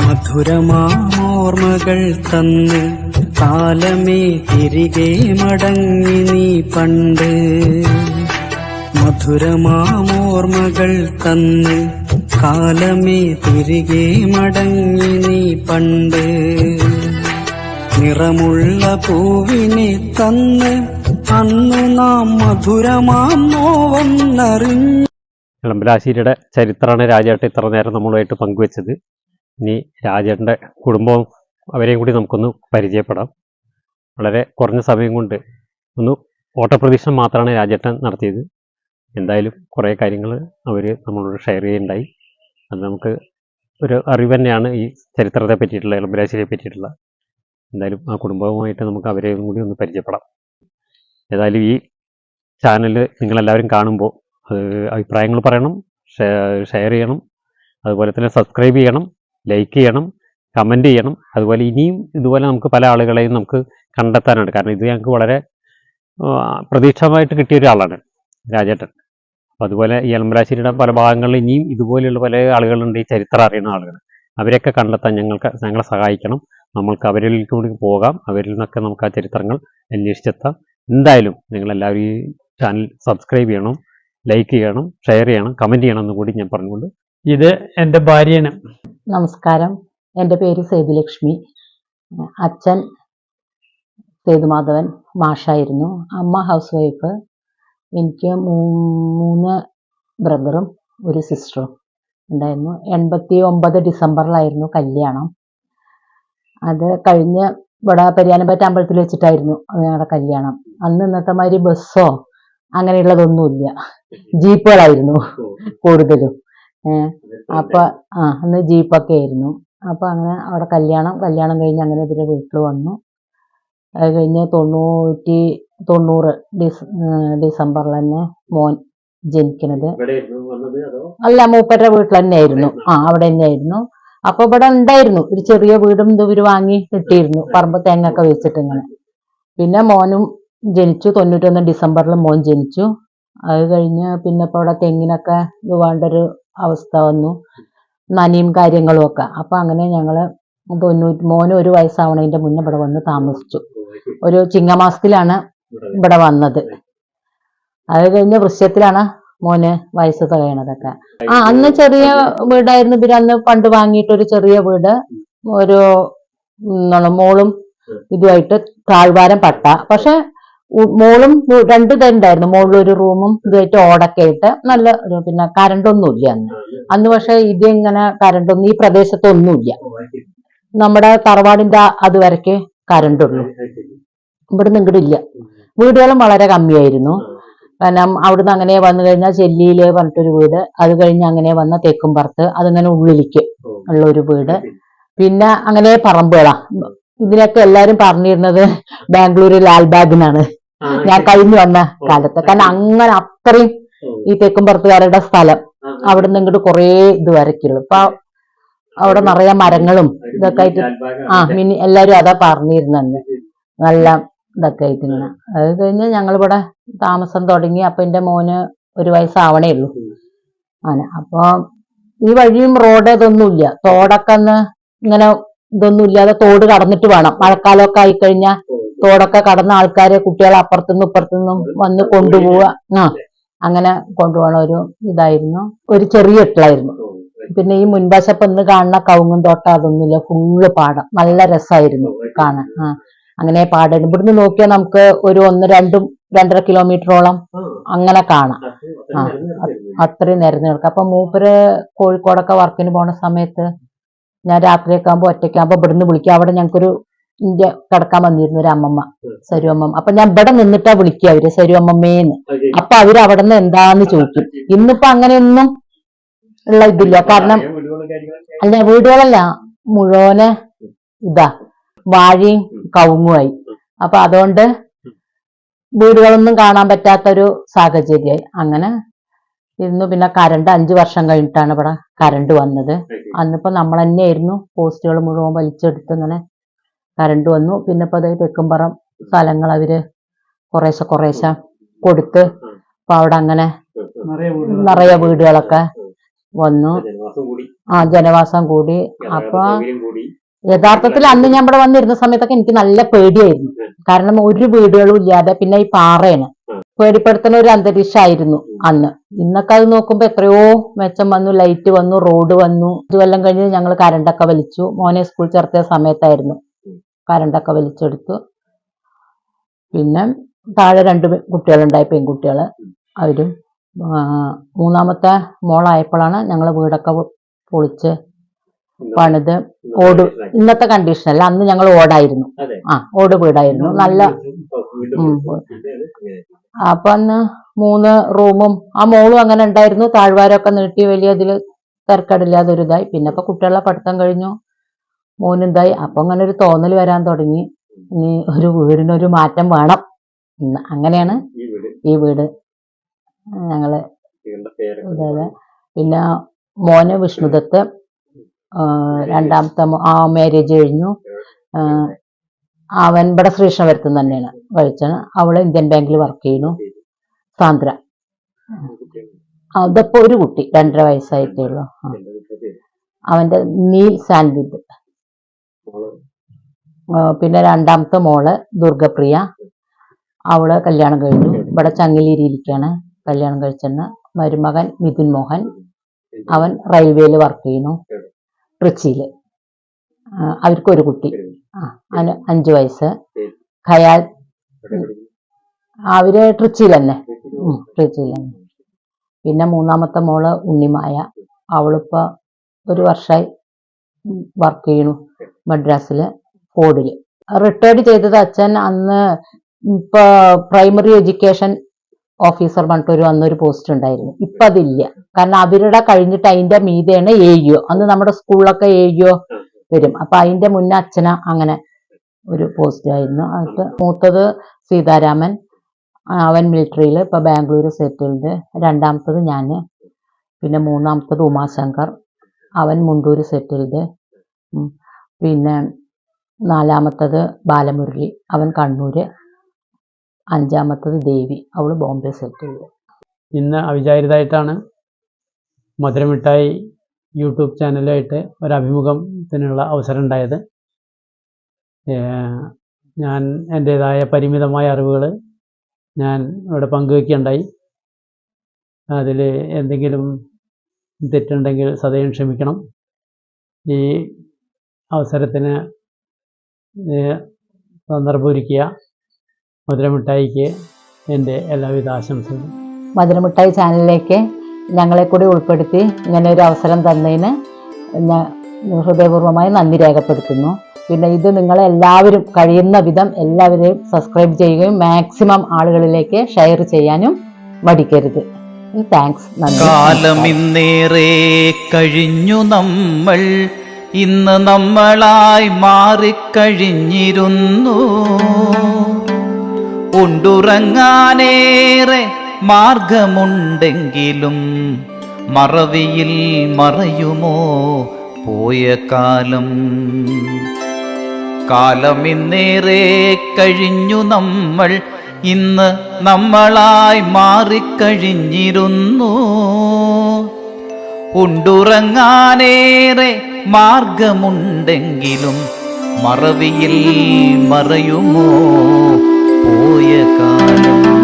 മധുരമാമോർമ്മകൾ തന്ന് കാലമേ തിരികെ മടങ്ങി നീ പണ്ട്. മധുരമാമോർമ്മകൾ തന്ന് കാലമേ തിരികെ മടങ്ങി നീ പണ്ട്. നിറമുള്ള പൂവിനെ തന്ന് അന്നു നാം മധുരമാം നോവൊന്നറിഞ്ഞു ഇളമ്പലാശ്ശേരിയുടെ ചരിത്രമാണ് രാജാട്ട് ഇത്ര നേരം നമ്മളുമായിട്ട് പങ്കുവെച്ചത്. ഇനി രാജേട്ടന്റെ കുടുംബവും അവരെയും കൂടി നമുക്കൊന്ന് പരിചയപ്പെടാം. വളരെ കുറഞ്ഞ സമയം കൊണ്ട് ഒന്ന് ഓട്ടപ്രദീക്ഷണം മാത്രമാണ് രാജേട്ടൻ നടത്തിയത്. എന്തായാലും കുറേ കാര്യങ്ങൾ അവർ നമ്മളോട് ഷെയർ ചെയ്യുന്നുണ്ടായി അത് നമുക്ക് ഒരു അറിവ് തന്നെയാണ് ഈ ചരിത്രത്തെ പറ്റിയിട്ടുള്ള ഇളമ്പലാശ്ശേരിയെ പറ്റിയിട്ടുള്ള. എന്തായാലും ആ കുടുംബവുമായിട്ട് നമുക്ക് അവരെയും കൂടി ഒന്ന് പരിചയപ്പെടാം. ഏതായാലും ഈ ചാനൽ നിങ്ങളെല്ലാവരും കാണുമ്പോൾ അഭിപ്രായങ്ങൾ പറയണം ഷെയർ ചെയ്യണം. അതുപോലെ തന്നെ സബ്സ്ക്രൈബ് ചെയ്യണം. ലൈക്ക് ചെയ്യണം കമന്റ് ചെയ്യണം. അതുപോലെ ഇനിയും ഇതുപോലെ നമുക്ക് പല ആളുകളെയും നമുക്ക് കണ്ടെത്താനുണ്ട്. കാരണം ഇത് ഞങ്ങൾക്ക് വളരെ പ്രതീക്ഷമായിട്ട് കിട്ടിയ ഒരാളാണ് രാജേട്ടൻ. അപ്പോൾ അതുപോലെ ഈ എളമ്പലാശ്ശേരിയുടെ പല ഭാഗങ്ങളിൽ ഇനിയും ഇതുപോലെയുള്ള പല ആളുകളുണ്ട് ഈ ചരിത്രം അറിയുന്ന ആളുകൾ. അവരെയൊക്കെ കണ്ടെത്താൻ ഞങ്ങൾക്ക് ഞങ്ങളെ സഹായിക്കണം. നമ്മൾക്ക് അവരിൽ കൂടി പോകാം. അവരിൽ നിന്നൊക്കെ നമുക്ക് ആ ചരിത്രങ്ങൾ അന്വേഷിച്ചെത്താം. എന്തായാലും നിങ്ങളെല്ലാവരും ഈ ചാനൽ സബ്സ്ക്രൈബ് ചെയ്യണം ലൈക്ക് ചെയ്യണം ഷെയർ ചെയ്യണം കമന്റ് ചെയ്യണം എന്നും കൂടി ഞാൻ പറഞ്ഞുകൊണ്ട് ഇത് എന്റെ ഭാര്യയാണ്. നമസ്കാരം. എന്റെ പേര് സേതുലക്ഷ്മി. അച്ഛൻ സേതുമാധവൻ മാഷായിരുന്നു. അമ്മ ഹൗസ് വൈഫ് എനിക്ക് മൂന്ന് ബ്രദറും ഒരു സിസ്റ്ററും ഉണ്ടായിരുന്നു. എൺപത്തി ഒമ്പത് ഡിസംബറിലായിരുന്നു കല്യാണം. അത് കഴിഞ്ഞ് ഇവിടെ പെരിയാനമ്പറ്റ അമ്പലത്തിൽ വെച്ചിട്ടായിരുന്നു ഞങ്ങളുടെ കല്യാണം. അന്ന് ഇന്നത്തെ മാതിരി ബസ്സോ അങ്ങനെയുള്ളതൊന്നുമില്ല. ജീപ്പുകളായിരുന്നു കൂടുതലും. അപ്പൊ ആ അന്ന് ജീപ്പൊക്കെ ആയിരുന്നു. അപ്പൊ അങ്ങനെ അവിടെ കല്യാണം കല്യാണം കഴിഞ്ഞ് അങ്ങനെ ഇവരുടെ വീട്ടിൽ വന്നു. അത് കഴിഞ്ഞ് തൊണ്ണൂറ്റി തൊണ്ണൂറ് ഡിസ് ഡിസംബറിൽ തന്നെ മോൻ ജനിക്കണത്. അല്ല മൂപ്പരുടെ വീട്ടിൽ തന്നെ ആയിരുന്നു. ആ അവിടെ തന്നെ ആയിരുന്നു. അപ്പൊ ഇവിടെ ഉണ്ടായിരുന്നു. ഒരു ചെറിയ വീടും ഇവർ വാങ്ങി കിട്ടിയിരുന്നു പറമ്പ് തേങ്ങൊക്കെ വെച്ചിട്ട് ഇങ്ങനെ. പിന്നെ മോനും ജനിച്ചു. തൊണ്ണൂറ്റൊന്ന് ഡിസംബറിൽ മോൻ ജനിച്ചു. അത് കഴിഞ്ഞ് പിന്നെ ഇപ്പൊ ഇവിടെ തെങ്ങിനൊക്കെ ഇത് വേണ്ടൊരു അവസ്ഥ വന്നു. നനിയും കാര്യങ്ങളും ഒക്കെ. അപ്പൊ അങ്ങനെ ഞങ്ങൾ തൊണ്ണൂറ്റി മോന് ഒരു വയസ്സാവണതിന്റെ മുന്നേ ഇവിടെ വന്ന് താമസിച്ചു. ഒരു ചിങ്ങമാസത്തിലാണ് ഇവിടെ വന്നത്. അത് കഴിഞ്ഞ വൃശ്യത്തിലാണ് മോന് വയസ്സ് തികയണതൊക്കെ. ആ അന്ന് ചെറിയ വീടായിരുന്നു. പിന്നെ അന്ന് പണ്ട് വാങ്ങിയിട്ട് ഒരു ചെറിയ വീട്. ഒരു മോളും ഇതുമായിട്ട് താഴ്വാരം പട്ട. പക്ഷെ മോളും രണ്ടു തരുണ്ടായിരുന്നു. മോളിൽ ഒരു റൂമും ഇതുമായിട്ട് ഓടൊക്കെ ആയിട്ട് നല്ല ഒരു പിന്നെ കരണ്ടൊന്നും ഇല്ല അന്ന്. അന്ന് പക്ഷെ ഇത് ഇങ്ങനെ കരണ്ടൊന്നും ഈ പ്രദേശത്തൊന്നുമില്ല. നമ്മുടെ തറവാടിന്റെ അത് അതുവരയ്ക്ക് കരണ്ടുള്ളൂ ഇവിടുന്ന് ഇങ്ങോട്ട് ഇല്ല. വീടുകളും വളരെ കമ്മിയായിരുന്നു. കാരണം അവിടുന്ന് അങ്ങനെ വന്നു കഴിഞ്ഞാൽ ചെല്ലിയിൽ പറഞ്ഞിട്ടൊരു വീട് അത് കഴിഞ്ഞ് അങ്ങനെ വന്ന തേക്കുംപുറത്ത് അതിങ്ങനെ ഉള്ളിലേക്ക് ഉള്ള ഒരു വീട്. പിന്നെ അങ്ങനെ പറമ്പുകളാ. ഇതിനൊക്കെ എല്ലാരും പറഞ്ഞിരുന്നത് ബാംഗ്ലൂര് ലാൽബാഗിനാണ് ഞാൻ കഴിഞ്ഞു വന്ന കാലത്ത്. കാരണം അങ്ങനെ അത്രയും ഈ തെക്കുംപുറത്തുകാരുടെ സ്ഥലം. അവിടെ നിന്ന് ഇങ്ങോട്ട് കുറേ ഇത് വരയ്ക്കുള്ളൂ. ഇപ്പൊ അവിടെ നിറയെ മരങ്ങളും ഇതൊക്കെ ആയിട്ട് ആ മിനി എല്ലാരും അതാ പറഞ്ഞിരുന്നു നല്ല ഇതൊക്കെ ആയിട്ട് ഇങ്ങനെ അത് കഴിഞ്ഞ് ഞങ്ങളിവിടെ താമസം തുടങ്ങി. അപ്പൊ എന്റെ മോന് ഒരു വയസ്സാവണേ ഉള്ളൂ. അങ്ങനെ. അപ്പൊ ഈ വഴിയും റോഡ് ഇതൊന്നുമില്ല. തോടൊക്കെ ഒന്ന് ഇങ്ങനെ ഇതൊന്നും ഇല്ലാതെ തോട് കടന്നിട്ട് വേണം. മഴക്കാലമൊക്കെ ആയിക്കഴിഞ്ഞാൽ തോടൊക്കെ കടന്ന ആൾക്കാരെ കുട്ടികളെ അപ്പുറത്തുനിന്നും ഇപ്പുറത്തുനിന്നും വന്ന് കൊണ്ടുപോവുക. ആ അങ്ങനെ കൊണ്ടുപോകണ ഒരു ഇതായിരുന്നു. ഒരു ചെറിയ ഇട്ടിലായിരുന്നു പിന്നെ ഈ മുൻവശപ്പ് ഇന്ന് കാണുന്ന കവുങ്ങും തോട്ടം അതൊന്നുമില്ല. ഫുള്ള് പാടം. നല്ല രസമായിരുന്നു കാണാൻ. ആ അങ്ങനെ പാടായിരുന്നു ഇവിടുന്ന് നോക്കിയാൽ നമുക്ക് ഒരു ഒന്ന് രണ്ടും രണ്ടര കിലോമീറ്ററോളം അങ്ങനെ കാണാം. ആ അത്രയും നിരന്ന് കിടക്കും. അപ്പൊ മൂപ്പര് കോഴിക്കോടൊക്കെ വർക്കിന് പോണ സമയത്ത് ഞാൻ രാത്രിയൊക്കെ ആകുമ്പോ ഒറ്റയ്ക്കാകുമ്പോ ഇവിടുന്ന് വിളിക്കുക അവിടെ ഞങ്ങൾക്കൊരു ഇന്ത്യ കടക്കാൻ വന്നിരുന്നു ഒരു അമ്മമ്മ സരു അമ്മമ്മ. അപ്പൊ ഞാൻ ഇവിടെ നിന്നിട്ടാ വിളിക്കുക അവർ സരു അമ്മമ്മേന്ന്. അപ്പൊ അവർ അവിടെ നിന്ന് എന്താന്ന് ചോദിക്കും. ഇന്നിപ്പോ അങ്ങനെയൊന്നും ഉള്ള ഇതില്ല. കാരണം അല്ല വീടുകളല്ല മുഴുവൻ ഇതാ വാഴയും കവുങ്ങുമായി അപ്പൊ അതുകൊണ്ട് വീടുകളൊന്നും കാണാൻ പറ്റാത്തൊരു സാഹചര്യമായി. അങ്ങനെ ഇരുന്നു. പിന്നെ കരണ്ട് അഞ്ചു വർഷം കഴിഞ്ഞിട്ടാണ് ഇവിടെ കരണ്ട് വന്നത്. അന്നിപ്പോ നമ്മൾ തന്നെയായിരുന്നു പോസ്റ്റുകൾ മുഴുവൻ വലിച്ചെടുത്ത് ഇങ്ങനെ കറണ്ട് വന്നു. പിന്നെ ഇപ്പൊ അതേ തെക്കുംപറം സ്ഥലങ്ങൾ അവർ കുറേശ്ശെ കുറേശ്ശെ കൊടുത്ത് അപ്പൊ അവിടെ അങ്ങനെ നിറയെ വീടുകളൊക്കെ വന്നു. ആ ജനവാസം കൂടി. അപ്പൊ യഥാർത്ഥത്തിൽ അന്ന് ഞാൻ ഇവിടെ വന്നിരുന്ന സമയത്തൊക്കെ എനിക്ക് നല്ല പേടിയായിരുന്നു. കാരണം ഒരു വീടുകളും ഇല്ലാതെ പിന്നെ ഈ പാറയാണ് പേടിപ്പെടുത്തുന്ന ഒരു അന്തരീക്ഷമായിരുന്നു അന്ന്. ഇന്നൊക്കെ അത് നോക്കുമ്പോ എത്രയോ മെച്ചം വന്നു ലൈറ്റ് വന്നു റോഡ് വന്നു. ഇതുവെല്ലാം കഴിഞ്ഞ് ഞങ്ങൾ കരണ്ടൊക്കെ വലിച്ചു. മോനെ സ്കൂൾ ചേർത്ത സമയത്തായിരുന്നു. കരണ്ടൊക്കെ വലിച്ചെടുത്തു. പിന്നെ താഴെ രണ്ട് കുട്ടികളുണ്ടായി പെൺകുട്ടികൾ അവരും മൂന്നാമത്തെ മോളായപ്പോഴാണ് ഞങ്ങൾ വീടൊക്കെ പൊളിച്ച് പണിത് ഓട് ഇന്നത്തെ കണ്ടീഷനല്ല അന്ന് ഞങ്ങൾ ഓടായിരുന്നു. ആ ഓട് വീടായിരുന്നു. നല്ല. അപ്പൊ അന്ന് മൂന്ന് റൂമും ആ മോളും അങ്ങനെ ഉണ്ടായിരുന്നു. താഴ്വാരമൊക്കെ നീട്ടി വലിയ അതിൽ തിരക്കടില്ലാതെ ഒരു ഇതായി. പിന്നെ ഇപ്പൊ കുട്ടികളെ പഠിത്തം കഴിഞ്ഞു. മോനുണ്ടായി അപ്പൊ അങ്ങനെ ഒരു തോന്നൽ വരാൻ തുടങ്ങി. ഇനി ഒരു വീടിനൊരു മാറ്റം വേണം. ഇന്ന് അങ്ങനെയാണ് ഈ വീട്. ഞങ്ങൾ പിന്നെ മോന് വിഷ്ണുദത്ത്. രണ്ടാമത്തെ ആ മാരേജ് കഴിഞ്ഞു. അവൻ ഇവിടെ ശ്രീകൃഷ്ണപുരത്ത് തന്നെയാണ് കഴിച്ചാണ് അവൾ ഇന്ത്യൻ ബാങ്കിൽ വർക്ക് ചെയ്യുന്നു. സാന്ദ്ര. അതപ്പോ ഒരു കുട്ടി രണ്ടര വയസ്സായിട്ടേ ഉള്ളൂ. അവന്റെ നീൽ സാൻവിദ് പിന്നെ രണ്ടാമത്തെ മോൾ ദുർഗപ്രിയ. അവൾ കല്യാണം കഴിഞ്ഞു. ഇവിടെ ചങ്ങിലിരിക്കാണ് കല്യാണം കഴിച്ചെന്ന് മരുമകൻ മിഥുൻ മോഹൻ. അവൻ റെയിൽവേയിൽ വർക്ക് ചെയ്യുന്നു. ട്രിച്ചിയിൽ. അവർക്കൊരു കുട്ടി. ആ അവന് അഞ്ചു വയസ്സ്. ഖയാൽ അവർ ട്രിച്ചിയിൽ തന്നെ ട്രിച്ചിയിൽ തന്നെ പിന്നെ മൂന്നാമത്തെ മോൾ ഉണ്ണിമായ. അവളിപ്പോ ഒരു വർഷമായി വർക്ക് ചെയ്യണു മദ്രാസിൽ ഫോർഡിൽ റിട്ടയർഡ് ചെയ്തത് അച്ഛൻ അന്ന് ഇപ്പൊ പ്രൈമറി എഡ്യൂക്കേഷൻ ഓഫീസർ പറഞ്ഞിട്ട് ഒരു അന്നൊരു പോസ്റ്റ് ഉണ്ടായിരുന്നു. ഇപ്പൊ അതില്ല. കാരണം അവരുടെ കഴിഞ്ഞിട്ട് അതിന്റെ മീതെയാണ് എയ്യോ അന്ന് നമ്മുടെ സ്കൂളിലൊക്കെ എയ്യോ വരും. അപ്പൊ അതിന്റെ മുന്നേ അച്ഛന അങ്ങനെ ഒരു പോസ്റ്റ് ആയിരുന്നു. അത് മൂത്തത് സീതാരാമൻ അവൻ മിലിറ്ററിയിൽ ഇപ്പൊ ബാംഗ്ലൂർ സെറ്റിൽഡ് രണ്ടാമത്തത് ഞാൻ പിന്നെ മൂന്നാമത്തത് ഉമാശങ്കർ അവൻ മുണ്ടൂര് സെറ്റിൽഡ് പിന്നെ നാലാമത്തത് ബാലമുരളി അവൻ കണ്ണൂര്. അഞ്ചാമത്തത് ദേവി അവൾ ബോംബെ സെറ്റ് സെറ്റിൽഡ് ഇന്ന് അവിചാരിതായിട്ടാണ് മധുരമിഠായി യൂട്യൂബ് ചാനലായിട്ട് ഒരഭിമുഖത്തിനുള്ള അവസരം ഉണ്ടായത് ഞാൻ എന്റേതായ പരിമിതമായ അറിവുകൾ ഞാൻ ഇവിടെ പങ്കുവയ്ക്കുകയുണ്ടായി അതിൽ എന്തെങ്കിലും തെറ്റുണ്ടെങ്കിൽ സദയം ക്ഷമിക്കണം. ഈ അവസരത്തിന് സന്ദർഭമൊരുക്കിയ മധുരമിഠായിക്ക് എന്റെ എല്ലാവിധ ആശംസകളും. മധുരമിഠായി ചാനലിലേക്ക് ഞങ്ങളെ കൂടി ഉൾപ്പെടുത്തി ഇങ്ങനെ ഒരു അവസരം തന്നതിന് ഞാൻ ഹൃദയപൂർവമായി നന്ദി രേഖപ്പെടുത്തുന്നു. പിന്നെ ഇത് നിങ്ങളെല്ലാവരും കഴിയുന്ന വിധം എല്ലാവരെയും സബ്സ്ക്രൈബ് ചെയ്യുകയും മാക്സിമം ആളുകളിലേക്ക് ഷെയർ ചെയ്യാനും മടിക്കരുത്. താങ്ക്സ്. നന്ദി. കാലമിന്നേറെ കഴിഞ്ഞു നമ്മൾ ഇന്ന് നമ്മളായി മാറിക്കഴിഞ്ഞിരുന്നു. ഉണ്ടുറങ്ങാനേറെ മാർഗമുണ്ടെങ്കിലും മറവിയിൽ മറയുമോ പോയ കാലം? കാലമിന്നേറെ കഴിഞ്ഞു നമ്മൾ ഇന്ന് നമ്മളായി മാറിക്കഴിഞ്ഞിരുന്നു. ഉണ്ടുറങ്ങാനേറെ മാർഗമുണ്ടെങ്കിലും മറവിയിൽ മറയുമോ? പോയ കാലം